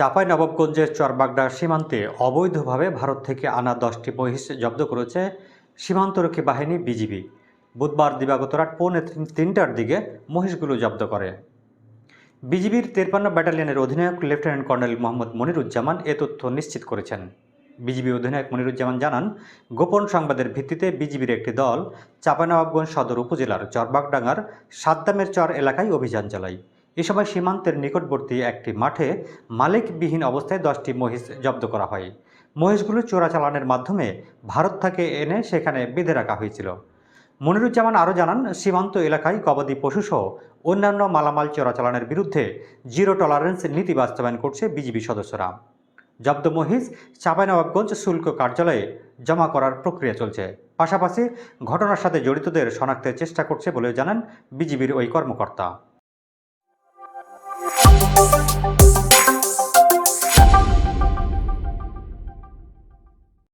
চাঁপাই নবাবগঞ্জের চরবাগডা সীমান্তে অবৈধভাবে ভারত থেকে আনা দশটি মহিষ জব্দ করেছে সীমান্তরক্ষী বাহিনী বিজিবি। বুধবার দিবাগত রাত পৌনে তিন- তিনটার দিকে মহিষগুলো জব্দ করে। বিজিবির তেরপান্ন ব্যাটালিয়নের অধিনায়ক লেফটেন্যান্ট কর্নেল মোহাম্মদ মনিরুজ্জামান এ তথ্য নিশ্চিত করেছেন। বিজিবি অধিনায়ক মনিরুজ্জামান জানান, গোপন সংবাদের ভিত্তিতে বিজিবির একটি দল চাঁপাইনবাবগঞ্জ সদর উপজেলার চরবাগডাঙ্গার সাদ্দামের চর এলাকায় অভিযান চালায়। এ সময় সীমান্তের নিকটবর্তী একটি মাঠে মালিকবিহীন অবস্থায় দশটি মহিষ জব্দ করা হয়। মহিষগুলো চোরাচালানের মাধ্যমে ভারত থেকে এনে সেখানে বেঁধে রাখা হয়েছিল। মনিরুজ্জামান আরও জানান, সীমান্ত এলাকায় গবাদি পশুসহ অন্যান্য মালামাল চোরাচালানের বিরুদ্ধে জিরো টলারেন্স নীতি বাস্তবায়ন করছে বিজিবি সদস্যরা। জব্দ মহিষ চাঁপাইনবাবগঞ্জ শুল্ক কার্যালয়ে জমা করার প্রক্রিয়া চলছে। পাশাপাশি ঘটনার সাথে জড়িতদের শনাক্তের চেষ্টা করছে বলে জানান বিজিবির ওই কর্মকর্তা। Thank you.